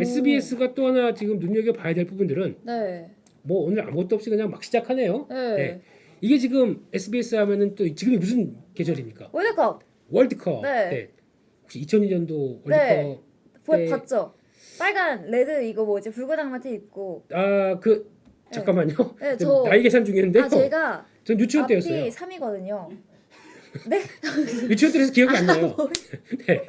SBS가 또 하나 지금 눈여겨 봐야 될 부분들은 네. 뭐 오늘 아무것도 없이 그냥 막 시작하네요. 네. 네. 이게 지금 SBS 하면은 또 지금이 무슨 계절입니까? 월드컵 월드컵. 네. 혹시 2002년도 월드컵 네. 보, 네. 봤죠? 빨간 레드 이거 뭐지 붉은 악마티 입고 아 그 잠깐만요. 네, 좀 저- 나이 계산 중이었는데요. 아 제가 전 유치원 앞이 때였어요. 3이거든요. 유치원 때라서 기억이 안 나요. 네.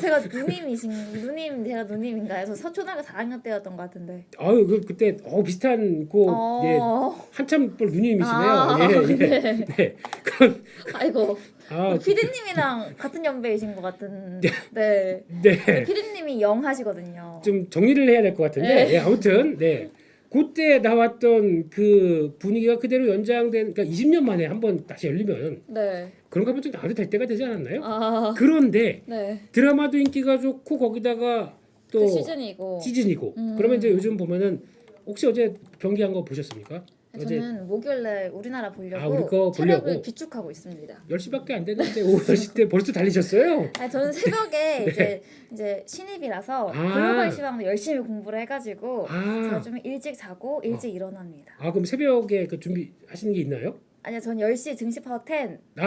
제가 누님이신 누님 제가 누님인가요? 저 서초등학교 4학년 때였던 것 같은데. 아유 그 그때 어 비슷한 그 예, 어. 한참 뻘 누님이시네요. 아, 예, 예. 네. 네. 그런 아이고 아 피디님이랑 같은 연배이신 것 같은. 네. 네. 피디님이 영 하시거든요. 좀 정리를 해야 될 것 같은데 네. 예, 아무튼 네. 그때 나왔던 그 분위기가 그대로 연장된 그러니까 20년 만에 한번 다시 열리면 네. 그런 가 보면 좀 나와도 될 때가 되지 않았나요? 아. 그런데 네. 드라마도 인기가 좋고 거기다가 또 그 시즌이고. 시즌이고 음. 그러면 이제 요즘 보면은 혹시 어제 경기한 거 보셨습니까? 저는 목요일날 우리나라 보려고 아, 우리 거 체력을 보려고? 비축하고 있습니다. 10시밖에 안 됐는데 오후 10시 때 벌써 달리셨어요? 아 저는 새벽에 이제 이제 신입이라서 네. 아. 글로벌 시황도 열심히 공부를 해가지고 제가 아, 좀 일찍 자고 일찍 일어납니다. 아 그럼 새벽에 그 준비하시는 게 있나요? 아니요, 전 10시 증시 파워 10은 아,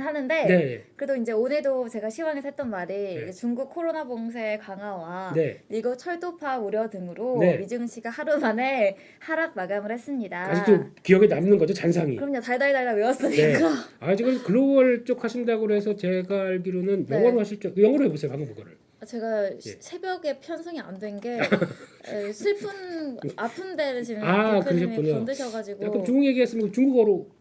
하는데 네, 그래도 이제 오늘도 제가 시황에서 했던 말이 네. 이제 중국 코로나 봉쇄 강화와 네. 미국 철도파 우려 등으로 네. 미증시가 하루 만에 하락 마감을 했습니다. 아직도 기억에 남는 거죠 잔상이. 그럼요, 달달달달 외웠으니까. 아 지금 글로벌 쪽 하신다고 그래서 제가 알기로는 네. 영어로 하실 줄 영어로 해 보세요 방금 그거를. 제가 예. 새벽에 편성이 안 된 게 슬픈 아픈 데를 지금 아, 대표님이 그러셨군요. 건드셔가지고 약간 중국 얘기했으면 중국어로 저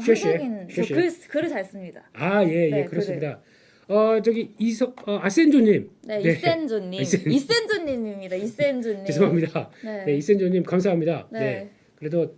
쉐쉐, 한국인 저 쉐쉐. 글, 글을 잘 씁니다. 아예예 네, 그렇습니다. 어 저기 이석 어, 아센조님 네, 네. 이센조님, 이센- 이센조님입니다. 이센조님. 죄송합니다. 네, 네 이센조님 감사합니다. 네. 네. 그래도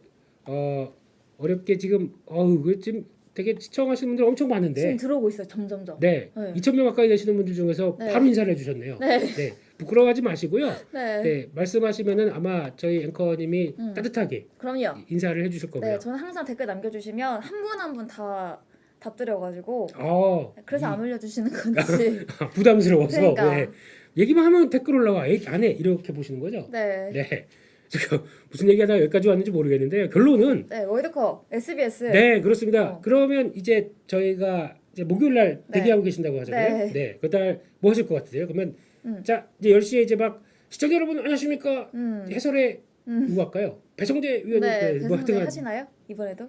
어 어렵게 지금 어우 그 지금 되게 시청하시는 분들 엄청 많은데 지금 들어오고 있어요. 점점점. 네, 네. 2천 명 가까이 되시는 분들 중에서 네. 바로 인사를 해주셨네요. 네, 네 부끄러워하지 마시고요. 네, 네 말씀하시면은 아마 저희 앵커님이 음. 따뜻하게 그럼요. 인사를 해주실 거고요. 네, 저는 항상 댓글 남겨주시면 한 분 한 분 다 답드려가지고 어 그래서 안 올려주시는 건지. 부담스러워서 그러니까. 네. 얘기만 하면 댓글 올라와 얘기 안해 이렇게 보시는 거죠? 네, 네, 네. 지금 무슨 얘기하다가 여기까지 왔는지 모르겠는데 결론은 월드컵 SBS. 네 그렇습니다. 어. 그러면 이제 저희가 이제 목요일 날 네. 대기하고 계신다고 하잖아요. 네. 네. 그달 뭐 하실 것 같으세요? 그러면 음. 자 이제 10시에 이제 막 시청자 여러분 안녕하십니까? 음, 해설에 음. 누구 할까요? 배성재 위원님 네, 네, 뭐 하여튼 하시나요 이번에도?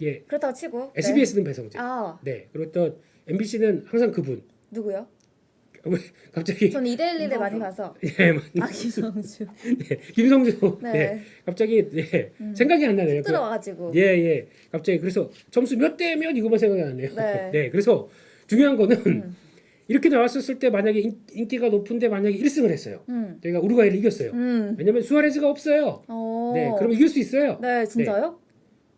예 그렇다고 치고. 네. SBS는 배성재. 아 네 그리고 또 MBC는 항상 그분. 누구요? 갑자기 전 이데일리를 많이 봐서. 예아 김성주. 네, 김성주 네. 네. 갑자기 네, 음. 생각이 안 나네요. 그- 들어와가지고. 예, 예. 갑자기 그래서 점수 몇 대 몇 이거만 생각이 나네요. 네. 그래서 중요한 거는 음. 이렇게 나왔었을 때 만약에 인, 인기가 높은데 만약에 1승을 했어요. 음. 저희가 우루과이를 이겼어요. 음. 왜냐면 수아레즈가 없어요. 어. 네, 그럼 이길 수 있어요. 네, 진짜요?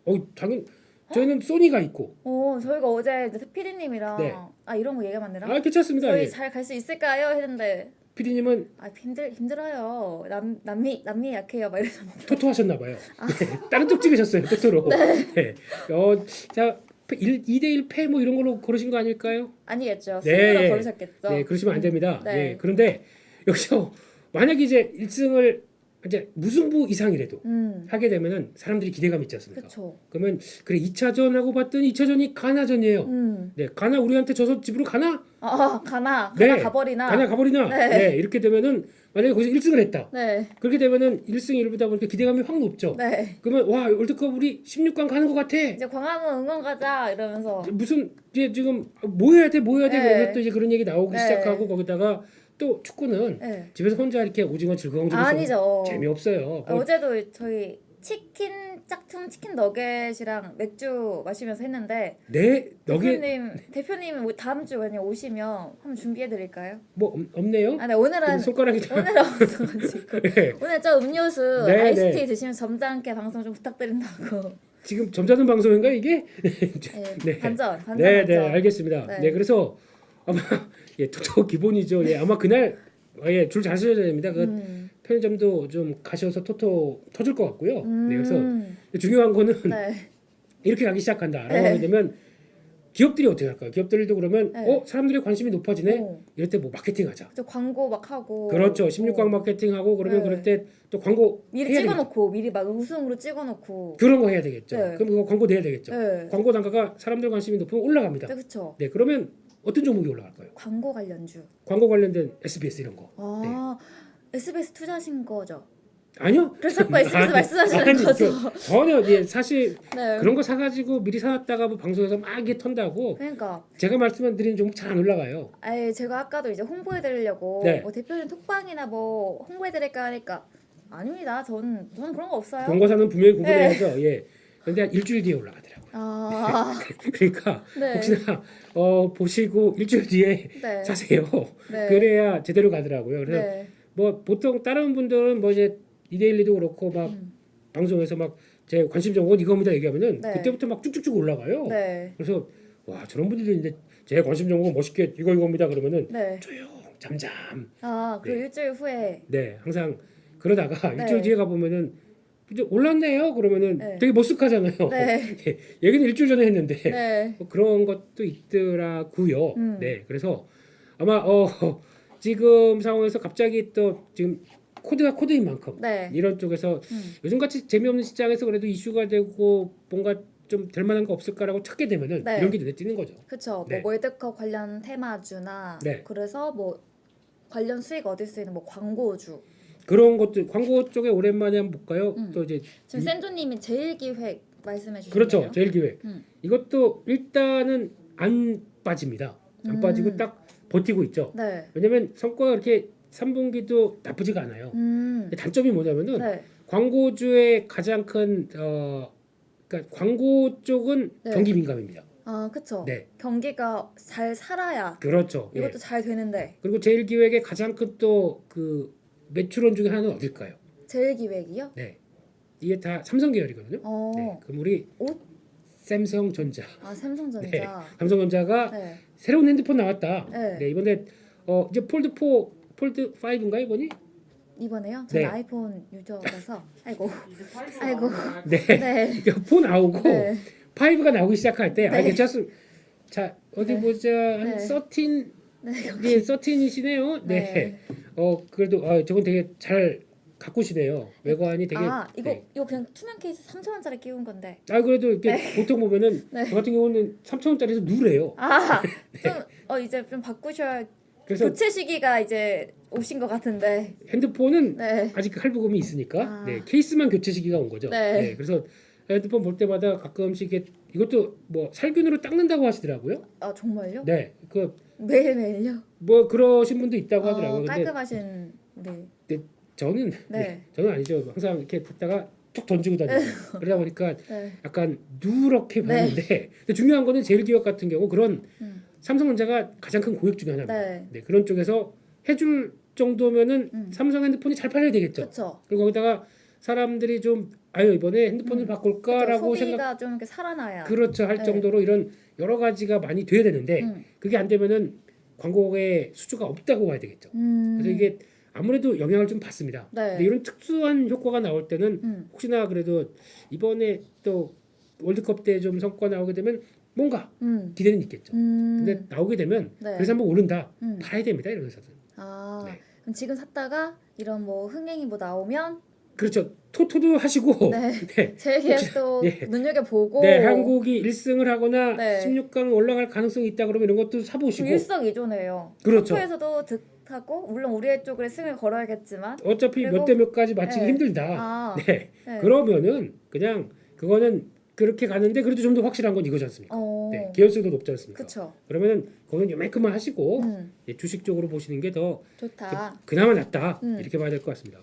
어, 당연 저희는 소니가 있고. 어, 저희가 어제 피디님이랑 네. 아 이런 거 얘기하면 안 되나? 아, 괜찮습니다. 저희 예. 잘갈 수 있을까요? 했는데 피디님은 아 힘들 힘들어요. 남 남미 남미 약해요. 막 이러셨는데. 토토 하셨나 봐요. 네, 다른 쪽 찍으셨어요. 토토로. 네. 어, 자, 1, 2대 1 패 뭐 이런 걸로 고르신 거 아닐까요? 아니겠죠. 네. 승부로 걸으셨겠죠. 네, 그러시면 안 됩니다. 네. 네. 그런데 여기서 만약 이제 1승을 이제 무승부 이상이라도 음. 하게 되면은 사람들이 기대감 있지 않습니까? 그렇죠. 그러면 그래 2차전 하고 봤더니 2차전이 가나전이에요. 음. 네, 가나 우리한테 져서 집으로 가나? 아 가나 네. 가나 가버리나. 가나 가버리나? 네. 네. 이렇게 되면은 만약에 거기서 1승을 했다. 네. 그렇게 되면은 1승 1부다 보니까 기대감이 확 높죠. 네. 그러면 와 월드컵 우리 16강 가는 것 같아. 이제 광화문 응원 가자 이러면서 무슨 이제 지금 뭐 해야 돼, 뭐 해야 돼, 네. 그러면서 또 이제 그런 얘기 나오기 네. 시작하고 거기다가 또 축구는 네. 집에서 혼자 이렇게 오징어 즐거운 좀 아니죠. 재미없어요. 아, 어제도 저희 치킨 짝퉁 치킨 너겟이랑 맥주 마시면서 했는데 네 너게 대표님 대표님 뭐 다음 주 그냥 오시면 한번 준비해 드릴까요? 뭐 없- 없네요. 아, 네 오늘은 손가락이 다. 오늘은 없어가지고 네. 오늘 저 음료수 네, 아이스티 네. 드시면 점잖게 방송 좀 부탁드린다고. 지금 점잖은 방송인가 이게? 네, 네. 반전 반전 네, 반전. 네, 알겠습니다. 네, 네. 그래서 아마 예, 토토 기본이죠. 예, 아마 그날 어, 예, 줄 잘 서셔야 됩니다. 그 음. 편의점도 좀 가셔서 토토 터질 것 같고요. 네, 그래서 음. 중요한 거는 네. 이렇게 가기 시작한다라고 네. 하게 되면 기업들이 어떻게 할까요? 기업들도 그러면 네. 어 사람들의 관심이 높아지네. 어, 이럴 때 뭐 마케팅하자. 저 광고 막 하고. 그렇죠. 16강 어, 마케팅하고 그러면 네. 그럴 때 또 광고 미리 찍어놓고 미리 막 우승으로 찍어놓고. 그런 거 해야 되겠죠. 네. 그럼 그거 광고 내야 되겠죠. 네. 광고 단가가 사람들 관심이 높으면 올라갑니다. 네, 그렇죠. 네, 그러면 어떤 종목이 올라갈까요? 광고 관련주. 광고 관련된 SBS 이런 거. 아, SBS 투자하신 거죠? 아니요. 그래서 자꾸 SBS 말씀하시는 아니, 거죠? 그, 전혀 예, 사실 네. 그런 거 사가지고 미리 사놨다가 뭐 방송에서 막 이게 턴다고 그러니까 제가 말씀드린 종목 잘 안 올라가요. 아예 제가 아까도 이제 홍보해드리려고 네. 뭐 대표님 톡방이나 뭐 홍보해드릴까 하니까 아닙니다. 전, 전 그런 거 없어요. 경고사는 분명히 구분해야죠. 예. 근데 한 일주일 뒤에 올라가더라고요. 아, 그러니까 네. 혹시나 어, 보시고 일주일 뒤에 네. 사세요. 네. 그래야 제대로 가더라고요. 그래서 네. 뭐 보통 다른 분들은 뭐 이제 이데일리도 그렇고 막 음. 방송에서 막 제 관심 정보는 이겁니다 얘기하면은 네. 그때부터 막 쭉쭉쭉 올라가요. 네. 그래서 와 저런 분들이 있는데 제 관심 정보가 멋있게 이거 이겁니다 그러면은 네. 조용 잠잠 아, 그리고 일주일 후에 네 항상 그러다가 네. 일주일 뒤에 가 보면은 이제 올랐네요 그러면은 네. 되게 머쓱하잖아요. 네. 예, 얘기는 일주일 전에 했는데 네. 뭐 그런 것도 있더라고요. 음. 네 그래서 아마 어 지금 상황에서 갑자기 또 지금 코드가 코드인 만큼 네. 이런 쪽에서 음. 요즘 같이 재미없는 시장에서 그래도 이슈가 되고 뭔가 좀 될 만한 거 없을까라고 찾게 되면은 네. 이런 게 눈에 띄는 거죠. 그쵸. 네. 뭐 월드컵 관련 테마주나 네. 그래서 뭐 관련 수익 얻을 수 있는 뭐 광고주. 그런 것들 광고 쪽에 오랜만에 한번 볼까요? 음. 또 이제 지금 센조님이 제일 기획 말씀해 주셨네요. 그렇죠 제일 기획 음. 이것도 일단은 안 빠집니다. 안 음. 빠지고 딱 버티고 있죠. 네. 왜냐면 성과가 그렇게 3분기도 나쁘지가 않아요. 음. 근데 단점이 뭐냐면은 네. 광고주의 가장 큰 어, 그러니까 광고 쪽은 네. 경기 민감입니다. 아, 그쵸. 네, 경기가 잘 살아야 그렇죠. 예. 이것도 잘 되는데 그리고 제일 기획의 가장 큰 또 그 매출원 중에 하나는 어딜까요? 제일 기획이요? 네, 이게 다 삼성 계열이거든요. 어. 네, 그럼 우리 옷? 삼성전자, 아, 삼성전자. 네. 삼성전자가 네. 새로운 핸드폰 나왔다. 네. 네, 이번에 어 이제 폴드 4, 폴드 5인가 이번이? 이번에요? 저는 네. 아이폰 유저라서 아이고. 아이고. 네, 네. 폰 나오고 네. 5가 나오기 시작할 때, 아 네. 괜찮습니다. 자 어디 네. 보자, 한 네. 13, 네. 네, 13이시네요. 네. 네. 어 그래도 아 저건 되게 잘 가꾸시네요. 외관이 되게. 아, 이거 네. 이거 그냥 투명 케이스 3천 원짜리 끼운 건데. 아 그래도 이렇게 보통 보면은 네. 저 같은 경우는 3천 원짜리에서 누래요. 아, 좀어 이제 좀 바꾸셔야 그래서 교체 시기가 이제 오신 것 같은데. 핸드폰은 네. 아직 할부금이 있으니까 아. 네, 케이스만 교체 시기가 온 거죠. 네. 그래서 핸드폰 볼 때마다 가끔씩 이게 이것도 뭐 살균으로 닦는다고 하시더라고요. 아 정말요? 네, 그뭐 매일 매일요? 그러신 분도 있다고 하더라고요. 어, 근데 깔끔하신 우리. 저는 네. 네. 저는 아니죠. 항상 이렇게 듣다가 툭 던지고 다니고 그러다 보니까 네. 약간 누렇게 네. 보이는데 근데 중요한 거는 제일 기업 같은 경우 그런 음. 삼성전자가 가장 큰 고객 중에 하나입니다. 네. 네, 그런 쪽에서 해줄 정도면은 음. 삼성 핸드폰이 잘 팔려야 되겠죠. 그렇죠. 그리고 거기다가 사람들이 좀 아유 이번에 핸드폰을 음. 바꿀까라고 소비가 생각 좀 이렇게 살아나야. 그렇죠 할 네. 정도로 이런 여러 가지가 많이 돼야 되는데 음. 그게 안 되면은 광고의 수주가 없다고 봐야 되겠죠. 음. 그래서 이게 아무래도 영향을 좀 받습니다. 네. 근데 이런 특수한 효과가 나올 때는 음. 혹시나 그래도 이번에 또 월드컵 때 좀 성과 나오게 되면 뭔가 음. 기대는 있겠죠. 음. 근데 나오게 되면 네. 그래서 한번 오른다 음. 팔아야 됩니다 이런 회사들. 아. 네. 그럼 지금 샀다가 이런 뭐 흥행이 뭐 나오면 그렇죠. 토토도 하시고 네. 네. 제 계획도 예. 눈여겨 보고 네, 한국이 1승을 하거나 네. 16강 올라갈 가능성이 있다 그러면 이런 것도 사보시고 일석이조네요. 그렇죠. 에서도 득 하고 물론 우리의 쪽에 승을 걸어야겠지만 어차피 몇 대 몇까지 맞히기 네. 힘들다. 아. 네. 네. 그러면은 그냥 그거는 그렇게 가는데 그래도 좀 더 확실한 건 이거지 않습니까? 어. 네, 기여수도 높지 않습니까? 그쵸. 그러면은 거기는 요만큼만 하시고 음. 예, 주식 쪽으로 보시는 게 더 좋다. 그나마 낫다 음. 이렇게 봐야 될 것 같습니다.